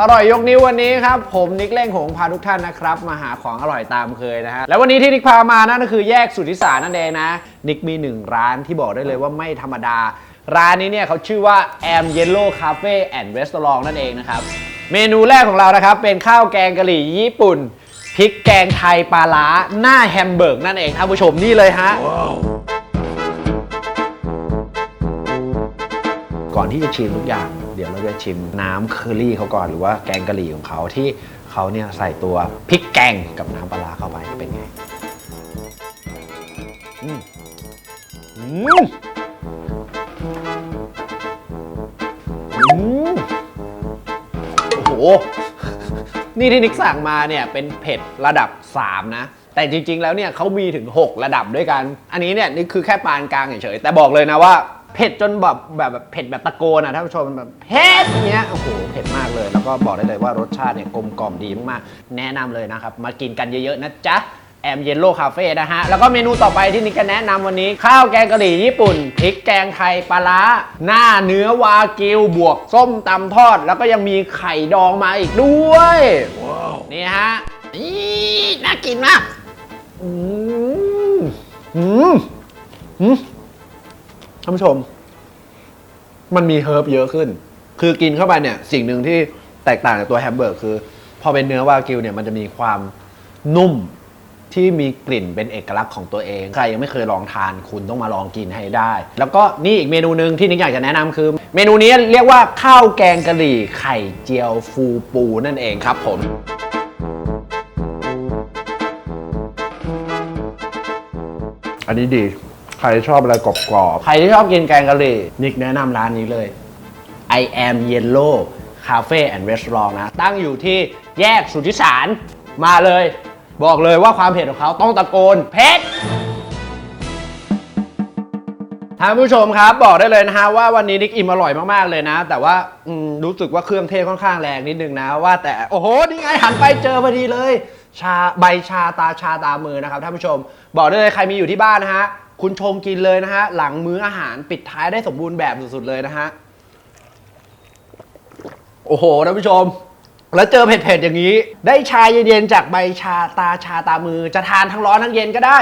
อร่อยยกนิ้ววันนี้ครับ ผมนิกเล่งหงพาทุกท่านนะครับ มาหาของอร่อยตามเคยนะฮะ แล้ววันนี้ที่นิกพามานั่นก็คือแยกสุทธิสารนั่นเองนะ นิกมีหนึ่งร้านที่บอกได้เลยว่าไม่ธรรมดา ร้านนี้เนี่ยเขาชื่อว่า Am Yellow Cafe and Restaurant นั่นเองนะครับ เมนูแรกของเรานะครับ เป็นข้าวแกงกะหรี่ญี่ปุ่นพริกแกงไทยปลาล้าหน้าแฮมเบอร์กนั่นเองท่านผู้ชมนี่เลยฮะ ก่อนที่จะชิมทุกอย่าง เดี๋ยวเราจะชิมน้ำเคอรี่เขาก่อนหรือว่าแกงกะหรี่ของเขาที่เขาเนี่ยใส่ตัวพริกแกงกับน้ำปลาร้าเข้าไปเป็นไงอืมอืมอืมโอ้โห นี่ที่นิกสั่งมาเนี่ยเป็นเผ็ดระดับ 3 นะ แต่จริง ๆ แล้วเนี่ยเขามีถึง 6 ระดับด้วยกัน อันนี้เนี่ยนี่คือแค่ปานกลางเฉยๆแต่บอกเลยนะว่า เผ็ดจนแบบแบบแบบเผ็ดแบบตะโกนอะท่านผู้ชมแบบเผ็ดอย่างเงี้ยโอ้โหเผ็ดมากเลย แล้วก็บอกได้เลยว่ารสชาติเนี่ยกลมกล่อมดีมากๆแนะนำเลยนะครับ มากินกันเยอะๆนะจ๊ะแอมเยลโล่คาเฟ่นะฮะ แล้วก็เมนูต่อไปที่นิกจะแนะนำวันนี้ ข้าวแกงกะหรี่ญี่ปุ่นพริกแกงไทยปลาร้าหน้าเนื้อวากิวบวก ส้มตำทอด แล้วก็ยังมีไข่ดองมาอีกด้วยนี่ฮะนี่น่ากินมากอืมอืมอืม ท่านผู้ชม มันมีเฮิร์บเยอะขึ้น คือกินเข้าไปเนี่ย สิ่งหนึ่งที่แตกต่างจากตัวแฮมเบอร์กคือ พอเป็นเนื้อวากิวเนี่ยมันจะมีความนุ่มที่มีกลิ่นเป็นเอกลักษณ์ของตัวเอง ใครยังไม่เคยลองทานคุณต้องมาลองกินให้ได้ แล้วก็นี่อีกเมนูหนึ่งที่นิกอยากจะแนะนำคือ เมนูนี้เรียกว่าข้าวแกงกะหรี่ไข่เจียวฟูปูนั่นเองครับผมอันนี้ดี ใครชอบอะไรกรอบใครที่ชอบกินแกงกะหรี่ นิกแนะนำร้านนี้เลย I am Yellow Cafe and Restaurant นะ ตั้งอยู่ที่แยกสุทธิสาร มาเลย บอกเลยว่าความเผ็ดของเขาต้องตะโกนเผ็ดท่านผู้ชมครับบอกได้เลยนะฮะว่าวันนี้นิกอิ่มอร่อยมากๆเลยนะ แต่ว่าอืมรู้สึกว่าเครื่องเทศค่อนข้างแรงนิดนึงนะ ว่าแต่โอ้โหนี่ไงหันไปเจอพอดีเลย ชาใบชาตาชาตามือนะครับท่านผู้ชม บอกได้เลยใครมีอยู่ที่บ้านนะฮะ คุณชงกินเลยนะฮะ หลังมื้ออาหารปิดท้ายได้สมบูรณ์แบบสุดๆเลยนะฮะ โอ้โหท่านผู้ชม แล้วเจอเผ็ดๆอย่างนี้ ได้ชาเย็นๆจากใบชาตาชาตามือ จะทานทั้งร้อนทั้งเย็นก็ได้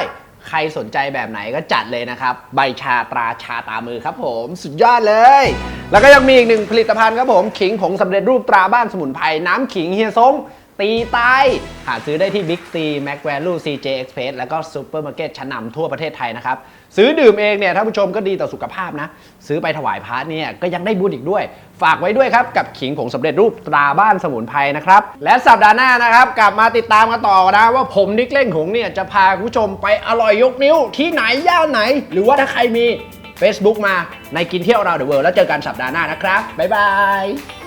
ใครสนใจแบบไหนก็จัดเลยนะครับ ใบชาตราชาตามือครับผม สุดยอดเลย แล้วก็ยังมีอีกหนึ่งผลิตภัณฑ์ครับผม ขิงผงสำเร็จรูปตราบ้านสมุนไพรน้ำขิงเฮียซง ตีตาย หาซื้อได้ที่ Big C Mac Value CJ Express แล้วก็ซูเปอร์มาร์เก็ตชั้นนำทั่วประเทศไทยนะครับ ซื้อดื่มเองเนี่ยท่านผู้ชมก็ดีต่อสุขภาพนะ ซื้อไปถวายพระเนี่ยก็ยังได้บุญอีกด้วย ฝากไว้ด้วยครับ กับขิงผงสำเร็จรูปตราบ้านสมุนไพรนะครับ และสัปดาห์หน้านะครับ กลับมาติดตามกันต่อนะ ว่าผมนิกเล่งหงเนี่ยจะพาคุณผู้ชมไปอร่อยยกนิ้วที่ไหนย่านไหน หรือว่าถ้าใครมี Facebook มาในกินเที่ยวเราเดอะเวิลด์แล้วเจอกันสัปดาห์หน้านะครับบ๊ายบาย